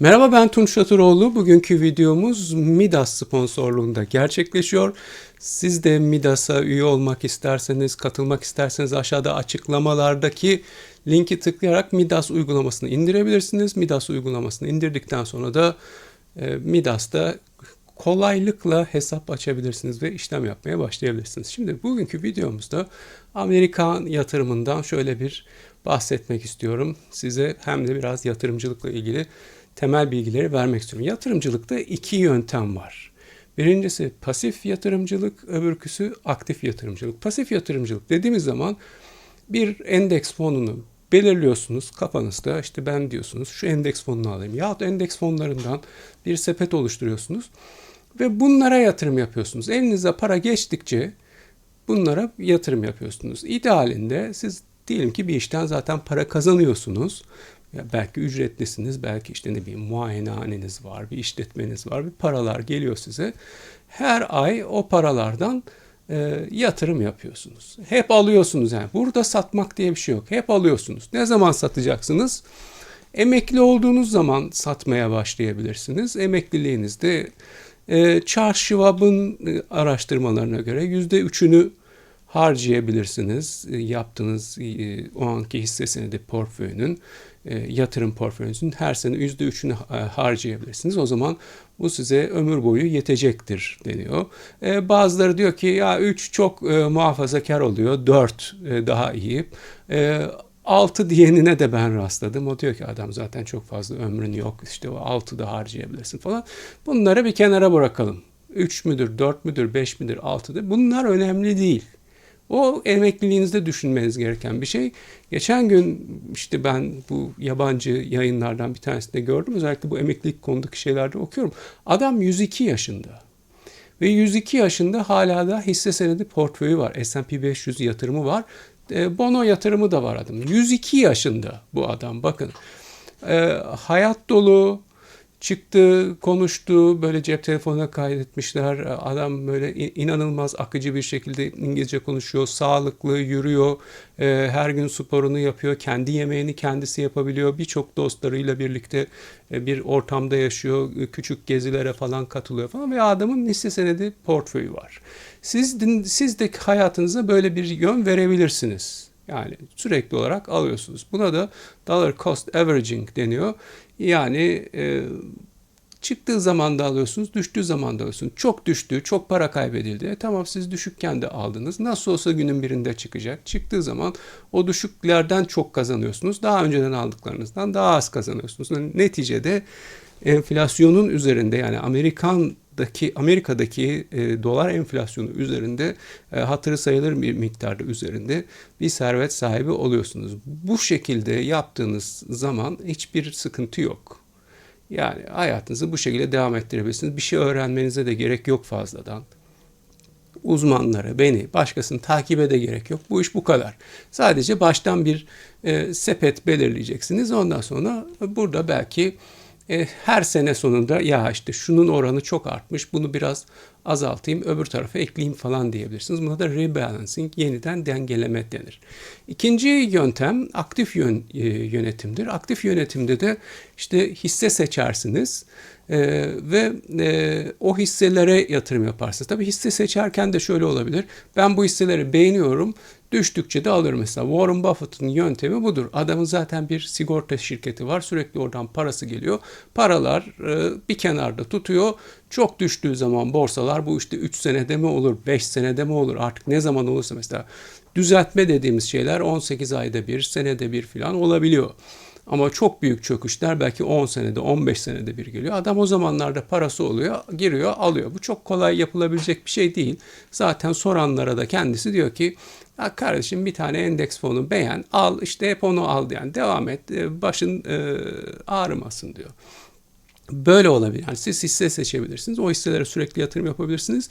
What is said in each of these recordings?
Merhaba ben Tunç Şatıroğlu. Bugünkü videomuz Midas sponsorluğunda gerçekleşiyor. Siz de Midas'a üye olmak isterseniz, katılmak isterseniz aşağıda açıklamalardaki linki tıklayarak Midas uygulamasını indirebilirsiniz. Midas uygulamasını indirdikten sonra da e, Midas'ta kolaylıkla hesap açabilirsiniz ve işlem yapmaya başlayabilirsiniz. Şimdi bugünkü videomuzda Amerikan yatırımından şöyle bir bahsetmek istiyorum. Size hem de biraz yatırımcılıkla ilgili temel bilgileri vermek istiyorum. Yatırımcılıkta iki yöntem var. Birincisi pasif yatırımcılık, öbürküsü aktif yatırımcılık. Pasif yatırımcılık dediğimiz zaman bir endeks fonunu belirliyorsunuz kafanızda işte ben diyorsunuz şu endeks fonunu alayım yahut endeks fonlarından bir sepet oluşturuyorsunuz ve bunlara yatırım yapıyorsunuz. Elinize para geçtikçe bunlara yatırım yapıyorsunuz. İdealinde siz diyelim ki bir işten zaten para kazanıyorsunuz ya belki ücretlisiniz, belki işte ne bileyim muayenehaneniz var, bir işletmeniz var, bir paralar geliyor size. Her ay o paralardan e, yatırım yapıyorsunuz. Hep alıyorsunuz yani. Burada satmak diye bir şey yok. Hep alıyorsunuz. Ne zaman satacaksınız? Emekli olduğunuz zaman satmaya başlayabilirsiniz. Emekliliğinizde e, Charles Schwab'ın e, araştırmalarına göre yüzde üçünü harcayabilirsiniz. E, yaptığınız e, o anki hisse senedi portföyünün yatırım portföyünüzün her sene %3'ünü harcayabilirsiniz. O zaman bu size ömür boyu yetecektir deniyor. Bazıları diyor ki ya 3 çok muhafazakar oluyor, 4 daha iyi. 6 diyenine de ben rastladım. O diyor ki adam zaten çok fazla ömrün yok. İşte o 6 da harcayabilirsin falan. Bunları bir kenara bırakalım. 3 müdür, 4 müdür, 5 midir, 6'dır. Bunlar önemli değil. O emekliliğinizde düşünmeniz gereken bir şey. Geçen gün işte ben bu yabancı yayınlardan bir tanesinde gördüm. Özellikle bu emeklilik konudaki şeylerde okuyorum. Adam 102 yaşında. Ve 102 yaşında hala da hisse senedi portföyü var. S&P 500 yatırımı var. E, bono yatırımı da var adam. 102 yaşında bu adam bakın. E, hayat dolu, çıktı, konuştu, böyle cep telefonuna kaydetmişler. Adam böyle inanılmaz akıcı bir şekilde İngilizce konuşuyor, sağlıklı, yürüyor, e, her gün sporunu yapıyor, kendi yemeğini kendisi yapabiliyor. Birçok dostlarıyla birlikte e, bir ortamda yaşıyor, küçük gezilere falan katılıyor falan ve adamın hisse senedi portföyü var. Siz, siz de hayatınıza böyle bir yön verebilirsiniz. Yani sürekli olarak alıyorsunuz. Buna da dollar cost averaging deniyor. Yani e, çıktığı zaman da alıyorsunuz, düştüğü zaman da alıyorsunuz. Çok düştü, çok para kaybedildi. E, tamam siz düşükken de aldınız. Nasıl olsa günün birinde çıkacak. Çıktığı zaman o düşüklerden çok kazanıyorsunuz. Daha önceden aldıklarınızdan daha az kazanıyorsunuz. Yani neticede enflasyonun üzerinde yani Amerikan Amerika'daki Amerika'daki e, dolar enflasyonu üzerinde e, hatırı sayılır bir miktarda üzerinde bir servet sahibi oluyorsunuz. Bu şekilde yaptığınız zaman hiçbir sıkıntı yok. Yani hayatınızı bu şekilde devam ettirebilirsiniz. Bir şey öğrenmenize de gerek yok fazladan. Uzmanları, beni, başkasını takibe de gerek yok. Bu iş bu kadar. Sadece baştan bir e, sepet belirleyeceksiniz. Ondan sonra burada belki e, her sene sonunda ya işte şunun oranı çok artmış bunu biraz azaltayım öbür tarafa ekleyeyim falan diyebilirsiniz. Buna da rebalancing yeniden dengeleme denir. İkinci yöntem aktif yön, e, yönetimdir. Aktif yönetimde de işte hisse seçersiniz e, ve e, o hisselere yatırım yaparsınız. Tabii hisse seçerken de şöyle olabilir. Ben bu hisseleri beğeniyorum. Düştükçe de alır mesela. Warren Buffett'ın yöntemi budur. Adamın zaten bir sigorta şirketi var. Sürekli oradan parası geliyor. Paralar e, bir kenarda tutuyor. Çok düştüğü zaman borsalar bu işte 3 senede mi olur, 5 senede mi olur artık ne zaman olursa mesela düzeltme dediğimiz şeyler 18 ayda bir, senede bir falan olabiliyor. Ama çok büyük çöküşler belki 10 senede 15 senede bir geliyor. Adam o zamanlarda parası oluyor, giriyor, alıyor. Bu çok kolay yapılabilecek bir şey değil. Zaten soranlara da kendisi diyor ki ya kardeşim bir tane endeks fonu beğen, al işte hep onu al yani devam et, e, başın e, ağrımasın diyor. Böyle olabilir. Yani siz hisse seçebilirsiniz. O hisselere sürekli yatırım yapabilirsiniz.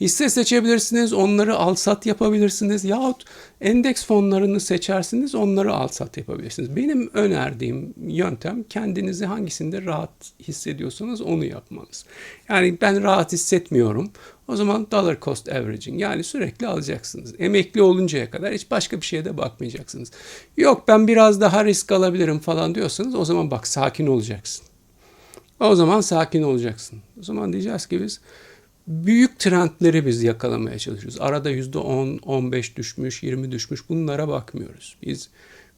Hisse seçebilirsiniz. Onları al sat yapabilirsiniz. Yahut endeks fonlarını seçersiniz. Onları al sat yapabilirsiniz. Benim önerdiğim yöntem kendinizi hangisinde rahat hissediyorsanız onu yapmanız. Yani ben rahat hissetmiyorum. O zaman dollar cost averaging yani sürekli alacaksınız. Emekli oluncaya kadar hiç başka bir şeye de bakmayacaksınız. Yok ben biraz daha risk alabilirim falan diyorsanız o zaman bak sakin olacaksın. O zaman sakin olacaksın. O zaman diyeceğiz ki biz büyük trendleri biz yakalamaya çalışıyoruz. Arada %10, 15 düşmüş, 20 düşmüş bunlara bakmıyoruz. Biz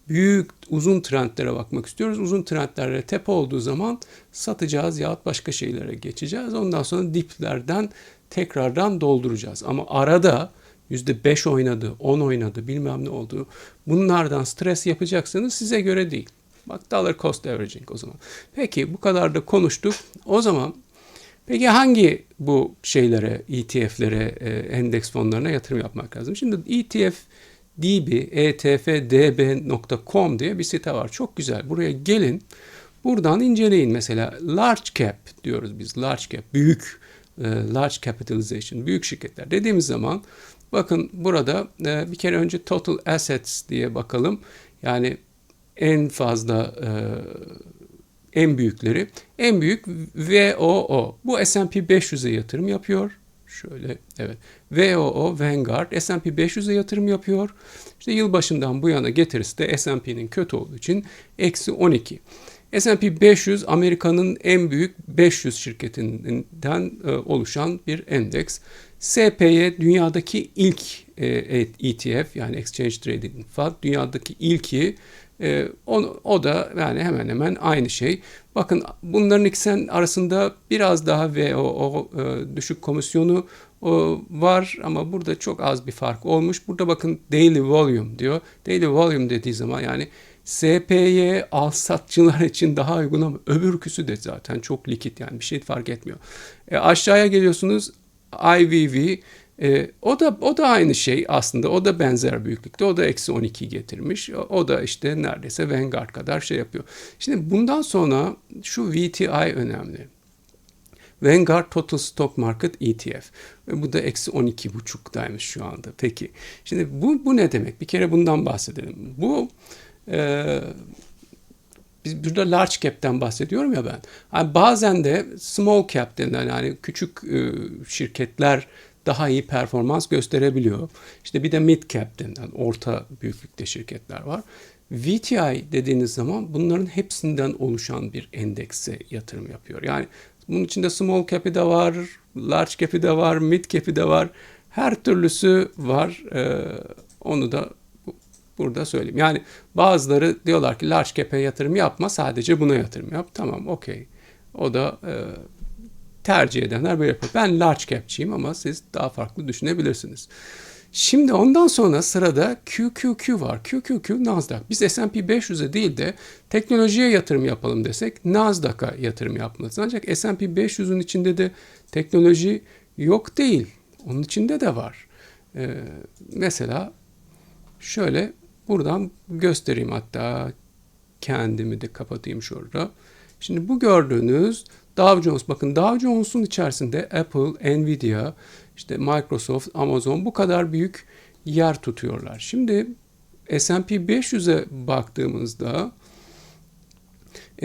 büyük uzun trendlere bakmak istiyoruz. Uzun trendlere tepe olduğu zaman satacağız yahut başka şeylere geçeceğiz. Ondan sonra diplerden tekrardan dolduracağız. Ama arada %5 oynadı, 10 oynadı, bilmem ne oldu. Bunlardan stres yapacaksanız size göre değil. Bak dollar cost averaging o zaman. Peki bu kadar da konuştuk. O zaman peki hangi bu şeylere, ETF'lere, e, endeks fonlarına yatırım yapmak lazım? Şimdi ETF DB, etfdb.com diye bir site var. Çok güzel. Buraya gelin. Buradan inceleyin. Mesela large cap diyoruz biz. Large cap, büyük e, large capitalization, büyük şirketler dediğimiz zaman bakın burada e, bir kere önce total assets diye bakalım. Yani en fazla en büyükleri. En büyük VOO. Bu S&P 500'e yatırım yapıyor. Şöyle evet. VOO Vanguard S&P 500'e yatırım yapıyor. İşte yılbaşından bu yana getirisi de S&P'nin kötü olduğu için eksi 12. S&P 500 Amerika'nın en büyük 500 şirketinden e, oluşan bir endeks. SPY dünyadaki ilk e, ETF yani Exchange Traded Fund dünyadaki ilki e, o, o da yani hemen hemen aynı şey. Bakın bunların ikisinin arasında biraz daha ve o, o e, düşük komisyonu o, var ama burada çok az bir fark olmuş. Burada bakın daily volume diyor. Daily volume dediği zaman yani SPY al satçılar için daha uygun ama öbürküsü de zaten çok likit yani bir şey fark etmiyor. E, aşağıya geliyorsunuz IVV e, o da o da aynı şey aslında. O da benzer büyüklükte. O da eksi 12 getirmiş. O, da işte neredeyse Vanguard kadar şey yapıyor. Şimdi bundan sonra şu VTI önemli. Vanguard Total Stock Market ETF. Bu da eksi 12,5'daymış şu anda. Peki. Şimdi bu, bu ne demek? Bir kere bundan bahsedelim. Bu e, biz burada large cap'ten bahsediyorum ya ben. Yani bazen de small cap denilen yani küçük e, şirketler daha iyi performans gösterebiliyor. İşte bir de mid cap denilen orta büyüklükte şirketler var. VTI dediğiniz zaman bunların hepsinden oluşan bir endekse yatırım yapıyor. Yani bunun içinde small cap'i de var, large cap'i de var, mid cap'i de var. Her türlüsü var. Ee, onu da burada söyleyeyim. Yani bazıları diyorlar ki large cap'e yatırım yapma sadece buna yatırım yap. Tamam okey. O da e, tercih edenler böyle yapıyor. Ben large cap'çiyim ama siz daha farklı düşünebilirsiniz. Şimdi ondan sonra sırada QQQ var. QQQ Nasdaq. Biz S&P 500'e değil de teknolojiye yatırım yapalım desek Nasdaq'a yatırım yapmalıyız. Ancak S&P 500'ün içinde de teknoloji yok değil. Onun içinde de var. Ee, mesela şöyle buradan göstereyim hatta kendimi de kapatayım şurada. Şimdi bu gördüğünüz Dow Jones bakın Dow Jones'un içerisinde Apple, Nvidia, işte Microsoft, Amazon bu kadar büyük yer tutuyorlar. Şimdi S&P 500'e baktığımızda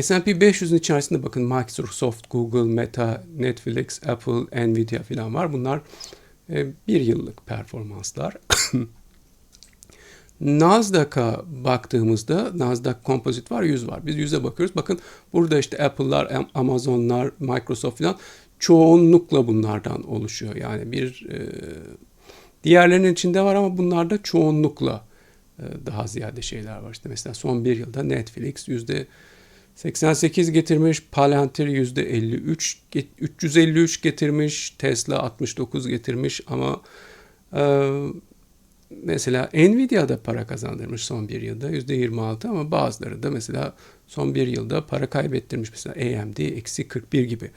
S&P 500'ün içerisinde bakın Microsoft, Google, Meta, Netflix, Apple, Nvidia falan var. Bunlar e, bir yıllık performanslar. Nasdaq'a baktığımızda Nasdaq Composite var 100 var. Biz 100'e bakıyoruz. Bakın burada işte Apple'lar, Amazon'lar, Microsoft falan çoğunlukla bunlardan oluşuyor. Yani bir e, diğerlerinin içinde var ama bunlarda çoğunlukla e, daha ziyade şeyler var. İşte mesela son bir yılda Netflix yüzde 88 getirmiş, Palantir yüzde 53, 353 getirmiş, Tesla 69 getirmiş ama e, mesela Nvidia da para kazandırmış son bir yılda %26 ama bazıları da mesela son bir yılda para kaybettirmiş. Mesela AMD eksi 41 gibi.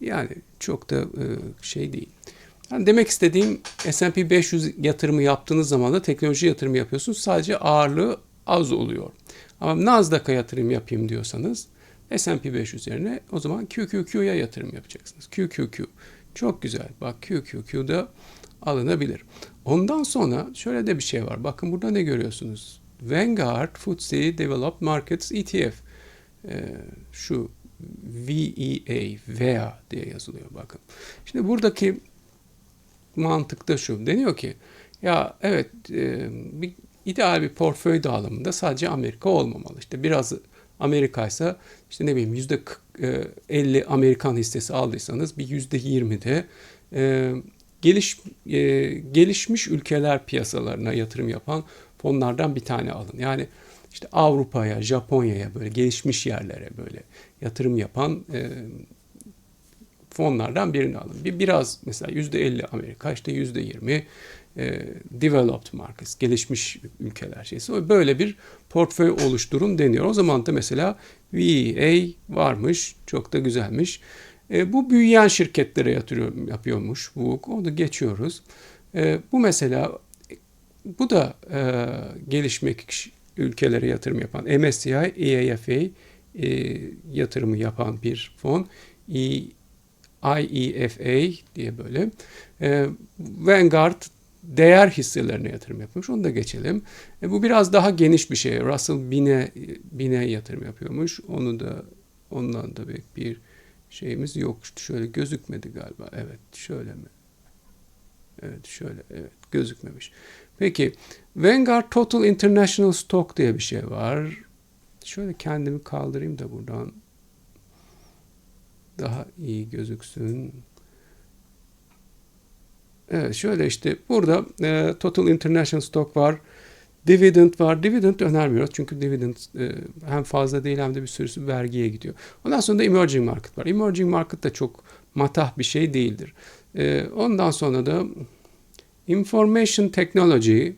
Yani çok da e, şey değil. Yani demek istediğim S&P 500 yatırımı yaptığınız zaman da teknoloji yatırımı yapıyorsunuz. Sadece ağırlığı az oluyor. Ama Nasdaq'a yatırım yapayım diyorsanız S&P 500 yerine o zaman QQQ'ya yatırım yapacaksınız. QQQ. Çok güzel. Bak QQQ'da alınabilir. Ondan sonra şöyle de bir şey var. Bakın burada ne görüyorsunuz? Vanguard FTSE Developed Markets ETF. Ee, şu VEA, VEA diye yazılıyor bakın. Şimdi buradaki mantık da şu. Deniyor ki ya evet e, bir ideal bir portföy dağılımında sadece Amerika olmamalı. İşte biraz Amerika ise işte ne bileyim yüzde 50 Amerikan hissesi aldıysanız bir yüzde 20 de e, geliş, e, gelişmiş ülkeler piyasalarına yatırım yapan fonlardan bir tane alın. Yani işte Avrupa'ya, Japonya'ya böyle gelişmiş yerlere böyle yatırım yapan e, fonlardan birini alın. Bir biraz mesela yüzde 50 Amerika, işte yüzde 20 e, developed markets, gelişmiş ülkeler şeysi. Böyle bir portföy oluşturun deniyor. O zaman da mesela VEA varmış, çok da güzelmiş. E, bu büyüyen şirketlere yatırım yapıyormuş. Bu onu geçiyoruz. E, bu mesela bu da e, gelişmek ülkelere yatırım yapan MSCI EAFA e, yatırımı yapan bir fon. E, IEFA diye böyle. E, Vanguard değer hisselerine yatırım yapmış. Onu da geçelim. E, bu biraz daha geniş bir şey. Russell Bine Bine yatırım yapıyormuş. Onu da ondan da bir, bir şeyimiz yok. Şöyle gözükmedi galiba. Evet, şöyle mi? Evet, şöyle. Evet, gözükmemiş. Peki, Vanguard Total International Stock diye bir şey var. Şöyle kendimi kaldırayım da buradan daha iyi gözüksün. Evet şöyle işte burada e, Total International Stock var. Dividend var. Dividend önermiyoruz çünkü dividend e, hem fazla değil hem de bir sürüsü vergiye gidiyor. Ondan sonra da emerging market var. Emerging market da çok matah bir şey değildir. E, ondan sonra da information technology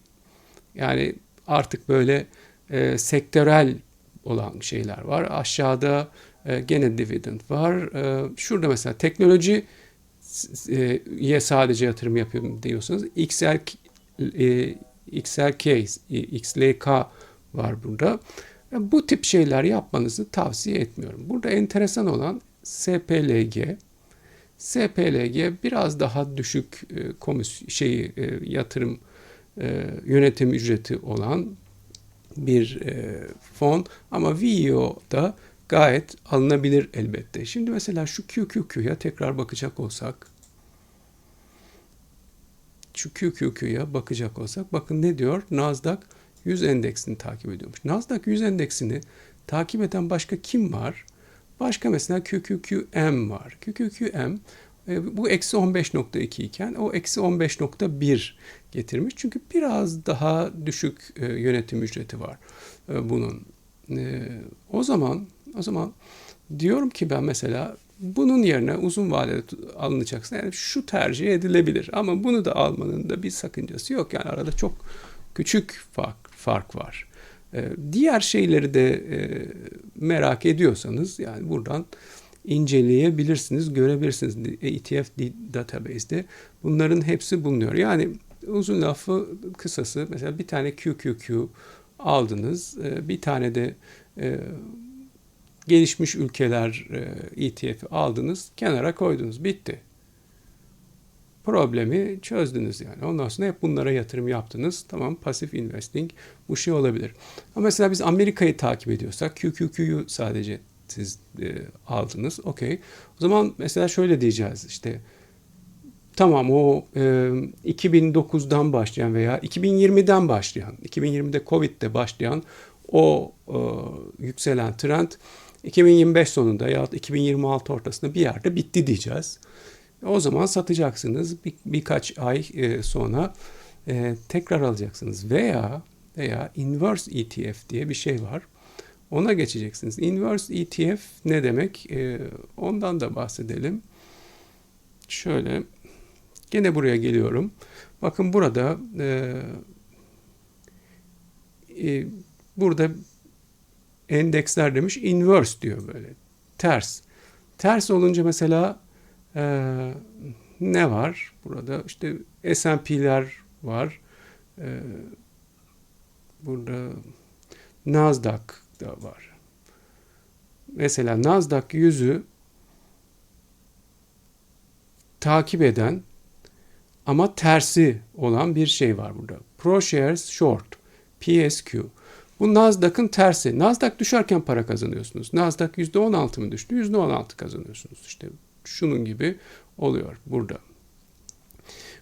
yani artık böyle e, sektörel olan şeyler var. Aşağıda e, gene dividend var. E, şurada mesela teknoloji ye sadece yatırım yapıyorum diyorsanız XL, e, XLK, XLK var burada. Bu tip şeyler yapmanızı tavsiye etmiyorum. Burada enteresan olan SPLG. SPLG biraz daha düşük e, komis şeyi e, yatırım e, yönetim ücreti olan bir e, fon ama VIO'da gayet alınabilir elbette. Şimdi mesela şu QQQ'ya tekrar bakacak olsak şu QQQ'ya bakacak olsak bakın ne diyor? Nasdaq 100 endeksini takip ediyormuş. Nasdaq 100 endeksini takip eden başka kim var? Başka mesela QQQM var. QQQM e, bu eksi 15.2 iken o eksi 15.1 getirmiş. Çünkü biraz daha düşük e, yönetim ücreti var e, bunun. O zaman o zaman diyorum ki ben mesela bunun yerine uzun vadede alınacaksa yani şu tercih edilebilir. Ama bunu da almanın da bir sakıncası yok. Yani arada çok küçük fark, fark var. Ee, diğer şeyleri de e, merak ediyorsanız yani buradan inceleyebilirsiniz, görebilirsiniz. ETF database'de bunların hepsi bulunuyor. Yani uzun lafı kısası mesela bir tane QQQ aldınız, e, bir tane de e, gelişmiş ülkeler ETF'i aldınız, kenara koydunuz. Bitti. Problemi çözdünüz yani. Ondan sonra hep bunlara yatırım yaptınız. Tamam pasif investing bu şey olabilir. Ama mesela biz Amerika'yı takip ediyorsak QQQ'yu sadece siz e, aldınız. Okey. O zaman mesela şöyle diyeceğiz işte tamam o e, 2009'dan başlayan veya 2020'den başlayan, 2020'de Covid'de başlayan o e, yükselen trend 2025 sonunda ya 2026 ortasında bir yerde bitti diyeceğiz. O zaman satacaksınız bir, birkaç ay e, sonra e, tekrar alacaksınız veya veya inverse ETF diye bir şey var. Ona geçeceksiniz. Inverse ETF ne demek? E, ondan da bahsedelim. Şöyle gene buraya geliyorum. Bakın burada e, e, burada endeksler demiş inverse diyor böyle. Ters. Ters olunca mesela e, ne var? Burada işte S&P'ler var. E, burada Nasdaq da var. Mesela Nasdaq yüzü takip eden ama tersi olan bir şey var burada. ProShares Short, PSQ. Bu Nasdaq'ın tersi. Nasdaq düşerken para kazanıyorsunuz. Nasdaq %16 mı düştü? %16 kazanıyorsunuz. İşte şunun gibi oluyor burada.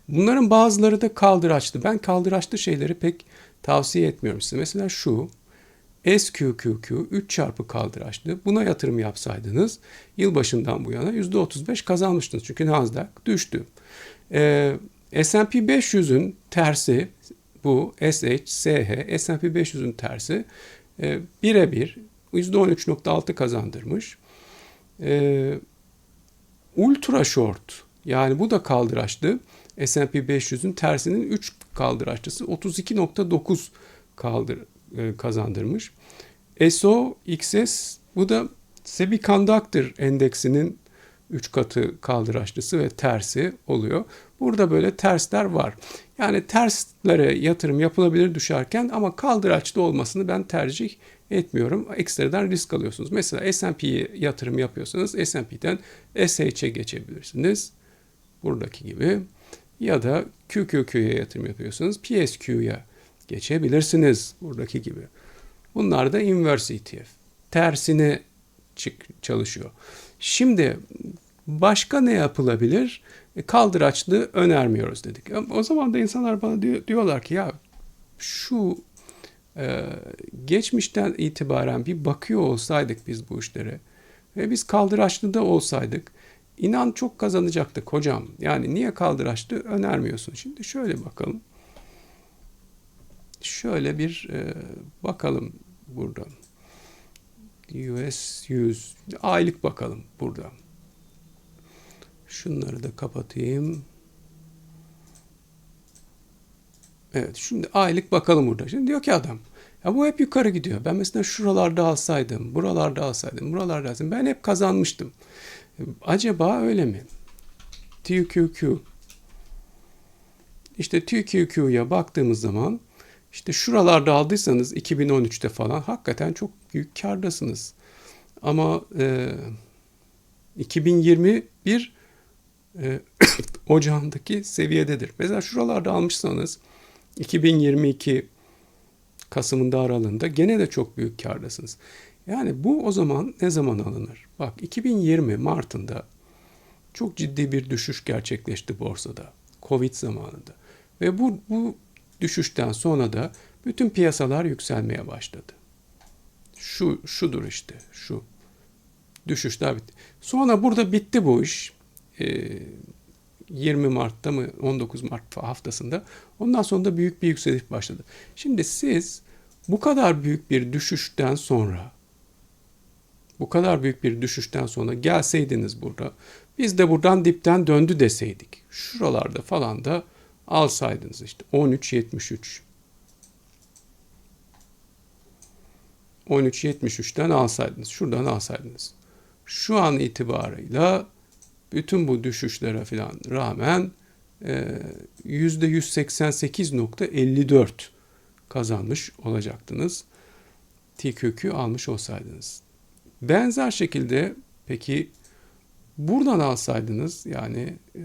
Bunların bazıları da kaldıraçlı. Ben kaldıraçlı şeyleri pek tavsiye etmiyorum size. Mesela şu SQQQ 3 çarpı kaldıraçlı. Buna yatırım yapsaydınız yılbaşından bu yana %35 kazanmıştınız. Çünkü Nasdaq düştü. Ee, S&P 500'ün tersi bu SH, SH, S&P 500'ün tersi e, birebir %13.6 kazandırmış. E, ultra short yani bu da kaldıraçlı. S&P 500'ün tersinin 3 kaldıraçlısı 32.9 kaldır e, kazandırmış. SO XS bu da Semiconductor endeksinin 3 katı kaldıraçlısı ve tersi oluyor. Burada böyle tersler var. Yani terslere yatırım yapılabilir düşerken ama kaldıraçlı olmasını ben tercih etmiyorum. Ekstradan risk alıyorsunuz. Mesela S&P'ye yatırım yapıyorsanız S&P'den SH'e geçebilirsiniz. Buradaki gibi. Ya da QQQ'ya yatırım yapıyorsanız PSQ'ya geçebilirsiniz. Buradaki gibi. Bunlar da inverse ETF. Tersine çık çalışıyor. Şimdi başka ne yapılabilir? E, kaldıraçlı önermiyoruz dedik. O zaman da insanlar bana diyor, diyorlar ki ya şu e, geçmişten itibaren bir bakıyor olsaydık biz bu işlere ve biz kaldıraçlı da olsaydık inan çok kazanacaktık hocam. Yani niye kaldıraçlı önermiyorsun? Şimdi şöyle bakalım. Şöyle bir e, bakalım burada. US 100 aylık bakalım burada. Şunları da kapatayım. Evet şimdi aylık bakalım burada. Şimdi diyor ki adam ya bu hep yukarı gidiyor. Ben mesela şuralarda alsaydım, buralarda alsaydım, buralarda alsaydım. Ben hep kazanmıştım. Acaba öyle mi? TQQ. İşte TQQ'ya baktığımız zaman işte şuralarda aldıysanız 2013'te falan hakikaten çok kardasınız. Ama e, 2021 e, ocağındaki seviyededir. Mesela şuralarda almışsanız 2022 Kasım'ında aralığında gene de çok büyük kardasınız. Yani bu o zaman ne zaman alınır? Bak 2020 Mart'ında çok ciddi bir düşüş gerçekleşti borsada. Covid zamanında. Ve bu, bu düşüşten sonra da bütün piyasalar yükselmeye başladı. Şu şudur işte şu. Düşüşler bitti. Sonra burada bitti bu iş. Ee, 20 Mart'ta mı 19 Mart haftasında. Ondan sonra da büyük bir yükseliş başladı. Şimdi siz bu kadar büyük bir düşüşten sonra bu kadar büyük bir düşüşten sonra gelseydiniz burada biz de buradan dipten döndü deseydik. Şuralarda falan da alsaydınız işte 13.73 13.73'ten alsaydınız. Şuradan alsaydınız. Şu an itibarıyla bütün bu düşüşlere falan rağmen %188.54 e, kazanmış olacaktınız. TQQ almış olsaydınız. Benzer şekilde peki buradan alsaydınız yani e,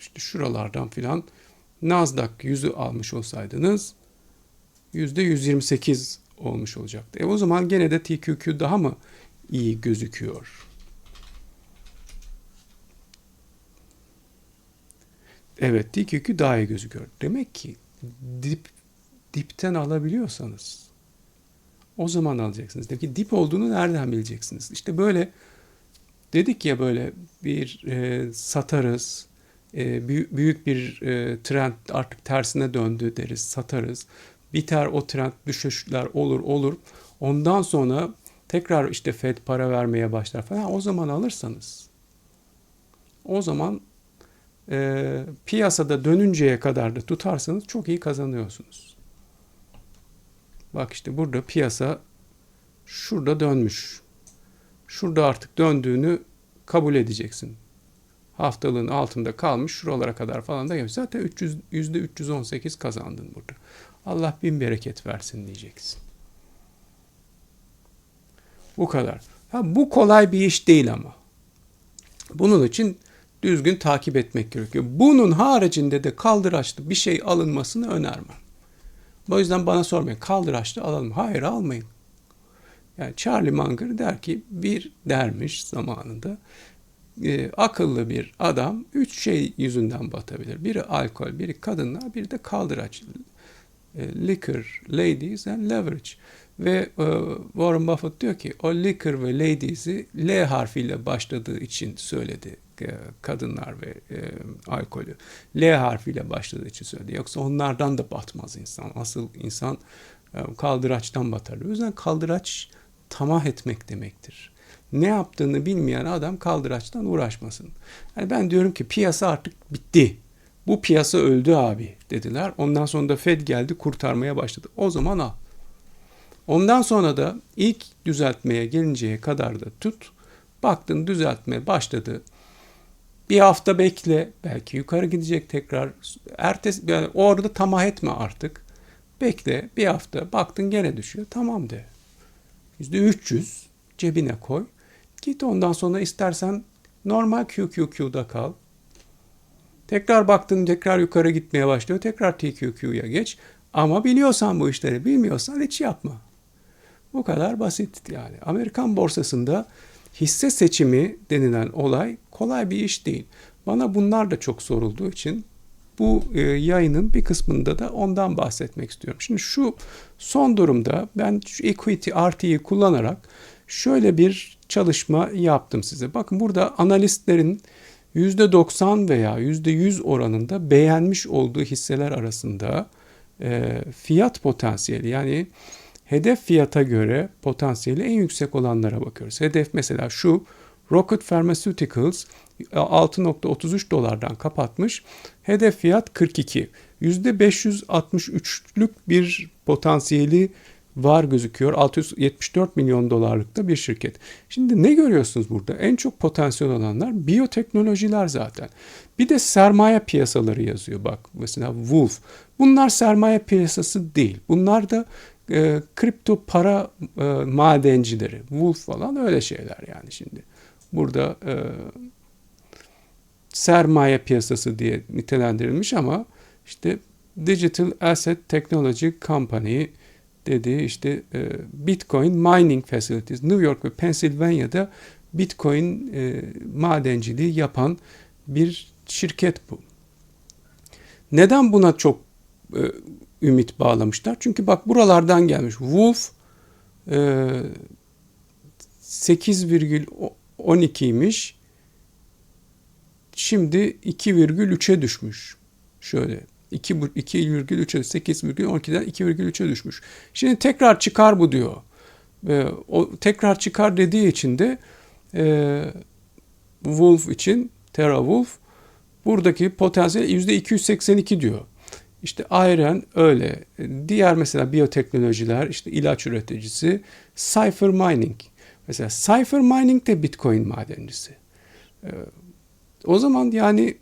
işte şuralardan filan Nasdaq 100'ü almış olsaydınız %128 olmuş olacaktı. E o zaman gene de TQQ daha mı iyi gözüküyor? Evet TQQ daha iyi gözüküyor. Demek ki dip dipten alabiliyorsanız o zaman alacaksınız. Demek ki dip olduğunu nereden bileceksiniz? İşte böyle dedik ya böyle bir e, satarız. E, büyük, bir e, trend artık tersine döndü deriz satarız. Biter o trend düşüşler olur olur. Ondan sonra tekrar işte Fed para vermeye başlar falan. O zaman alırsanız o zaman e, piyasada dönünceye kadar da tutarsanız çok iyi kazanıyorsunuz. Bak işte burada piyasa şurada dönmüş. Şurada artık döndüğünü kabul edeceksin. Haftalığın altında kalmış şuralara kadar falan da gelmiş. Zaten 300, %318 kazandın burada. Allah bin bereket versin diyeceksin. Bu kadar. Ha, bu kolay bir iş değil ama. Bunun için düzgün takip etmek gerekiyor. Bunun haricinde de kaldıraçlı bir şey alınmasını önermem. O yüzden bana sormayın kaldıraçlı alalım. Hayır almayın. Yani Charlie Munger der ki bir dermiş zamanında e, akıllı bir adam üç şey yüzünden batabilir. Biri alkol, biri kadınlar, biri de kaldıraç. E, liquor, ladies and leverage. Ve e, Warren Buffett diyor ki o liquor ve ladies'i L harfiyle başladığı için söyledi e, kadınlar ve e, alkolü. L harfiyle başladığı için söyledi. Yoksa onlardan da batmaz insan. Asıl insan e, kaldıraçtan batar. O yüzden kaldıraç tamah etmek demektir. Ne yaptığını bilmeyen adam kaldıraçtan uğraşmasın. Yani ben diyorum ki piyasa artık bitti. Bu piyasa öldü abi dediler. Ondan sonra da Fed geldi kurtarmaya başladı. O zaman al. Ondan sonra da ilk düzeltmeye gelinceye kadar da tut. Baktın düzeltme başladı. Bir hafta bekle. Belki yukarı gidecek tekrar. Ertesi yani orada tamah etme artık. Bekle bir hafta. Baktın gene düşüyor. Tamam de. %300 cebine koy. Git ondan sonra istersen normal QQQ'da kal. Tekrar baktın tekrar yukarı gitmeye başlıyor. Tekrar TQQ'ya geç. Ama biliyorsan bu işleri bilmiyorsan hiç yapma. Bu kadar basit yani. Amerikan borsasında hisse seçimi denilen olay kolay bir iş değil. Bana bunlar da çok sorulduğu için bu e, yayının bir kısmında da ondan bahsetmek istiyorum. Şimdi şu son durumda ben şu equity RT'yi kullanarak şöyle bir çalışma yaptım size. Bakın burada analistlerin %90 veya %100 oranında beğenmiş olduğu hisseler arasında e, fiyat potansiyeli yani hedef fiyata göre potansiyeli en yüksek olanlara bakıyoruz. Hedef mesela şu Rocket Pharmaceuticals 6.33 dolardan kapatmış. Hedef fiyat 42. %563'lük bir potansiyeli var gözüküyor. 674 milyon dolarlıkta bir şirket. Şimdi ne görüyorsunuz burada? En çok potansiyel olanlar biyoteknolojiler zaten. Bir de sermaye piyasaları yazıyor bak. Mesela Wolf. Bunlar sermaye piyasası değil. Bunlar da e, kripto para e, madencileri. Wolf falan öyle şeyler yani şimdi. Burada e, sermaye piyasası diye nitelendirilmiş ama işte Digital Asset Technology Company dediği işte e, Bitcoin Mining Facilities New York ve Pennsylvania'da Bitcoin e, madenciliği yapan bir şirket bu. Neden buna çok e, ümit bağlamışlar? Çünkü bak buralardan gelmiş. Wolf e, 8,12'ymiş. Şimdi 2,3'e düşmüş. Şöyle 2,3'e 8,12'den 2,3'e düşmüş. Şimdi tekrar çıkar bu diyor. Ve o tekrar çıkar dediği için de e, Wolf için Terra Wolf buradaki potansiyel %282 diyor. İşte Ayren öyle. Diğer mesela biyoteknolojiler, işte ilaç üreticisi, Cypher Mining. Mesela Cypher Mining de Bitcoin madencisi. Ee, o zaman yani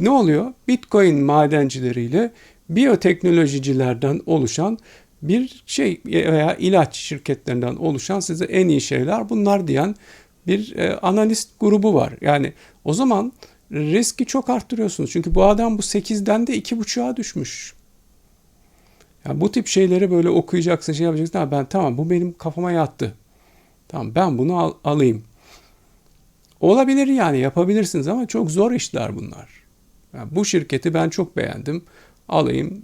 ne oluyor? Bitcoin madencileriyle biyoteknolojicilerden oluşan bir şey veya ilaç şirketlerinden oluşan size en iyi şeyler bunlar diyen bir e, analist grubu var. Yani o zaman riski çok arttırıyorsunuz. Çünkü bu adam bu 8'den de 2.5'a düşmüş. Yani bu tip şeyleri böyle okuyacaksın, şey yapacaksın. Ha, ben tamam bu benim kafama yattı. Tamam ben bunu al, alayım. Olabilir yani yapabilirsiniz ama çok zor işler bunlar. Yani bu şirketi ben çok beğendim. Alayım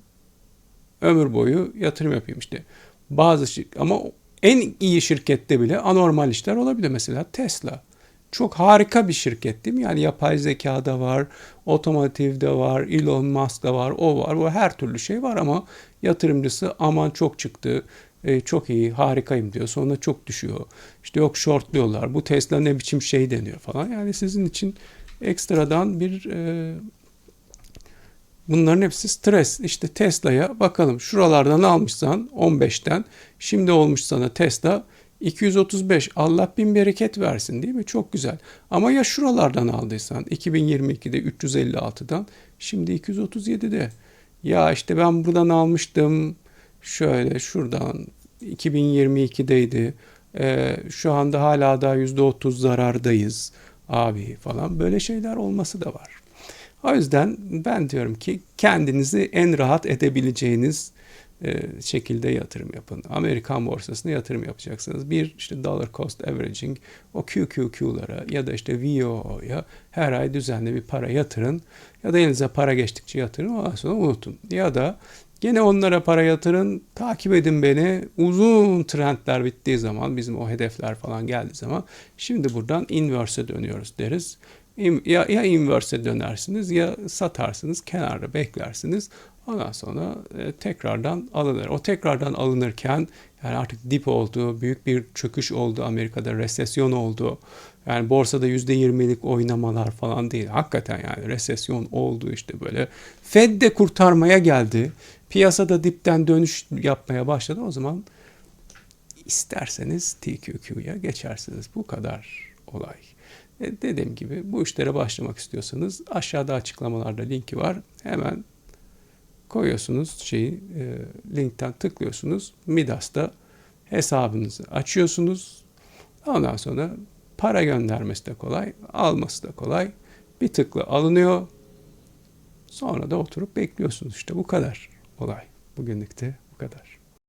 ömür boyu yatırım yapayım işte. Bazı şirket ama en iyi şirkette bile anormal işler olabilir. Mesela Tesla. Çok harika bir şirket değil mi? Yani yapay zeka da var, otomotiv de var, Elon Musk da var, o var, o her türlü şey var ama yatırımcısı aman çok çıktı, e, çok iyi, harikayım diyor. Sonra çok düşüyor. İşte yok shortluyorlar, bu Tesla ne biçim şey deniyor falan. Yani sizin için ekstradan bir e, Bunların hepsi stres. İşte Tesla'ya bakalım şuralardan almışsan 15'ten şimdi olmuş sana Tesla 235 Allah bin bereket versin değil mi? Çok güzel. Ama ya şuralardan aldıysan 2022'de 356'dan şimdi 237'de. Ya işte ben buradan almıştım şöyle şuradan 2022'deydi. Ee, şu anda hala daha %30 zarardayız abi falan böyle şeyler olması da var. O yüzden ben diyorum ki kendinizi en rahat edebileceğiniz e, şekilde yatırım yapın. Amerikan borsasına yatırım yapacaksınız. Bir işte dollar cost averaging o QQQ'lara ya da işte VOO'ya her ay düzenli bir para yatırın. Ya da elinize para geçtikçe yatırın ondan sonra unutun. Ya da Gene onlara para yatırın, takip edin beni. Uzun trendler bittiği zaman, bizim o hedefler falan geldiği zaman şimdi buradan inverse'e dönüyoruz deriz. Ya, ya inverse'e dönersiniz ya satarsınız, kenarda beklersiniz. Ondan sonra e, tekrardan alınır. O tekrardan alınırken yani artık dip oldu, büyük bir çöküş oldu Amerika'da, resesyon oldu. Yani borsada %20'lik oynamalar falan değil. Hakikaten yani resesyon oldu işte böyle. Fed de kurtarmaya geldi. Piyasada dipten dönüş yapmaya başladı. O zaman isterseniz TQQ'ya geçersiniz. Bu kadar olay. E, dediğim gibi bu işlere başlamak istiyorsanız aşağıda açıklamalarda linki var. Hemen koyuyorsunuz şeyi e, linkten tıklıyorsunuz. Midas'ta hesabınızı açıyorsunuz. Ondan sonra para göndermesi de kolay, alması da kolay. Bir tıkla alınıyor. Sonra da oturup bekliyorsunuz işte bu kadar olay. Bugünlük de bu kadar.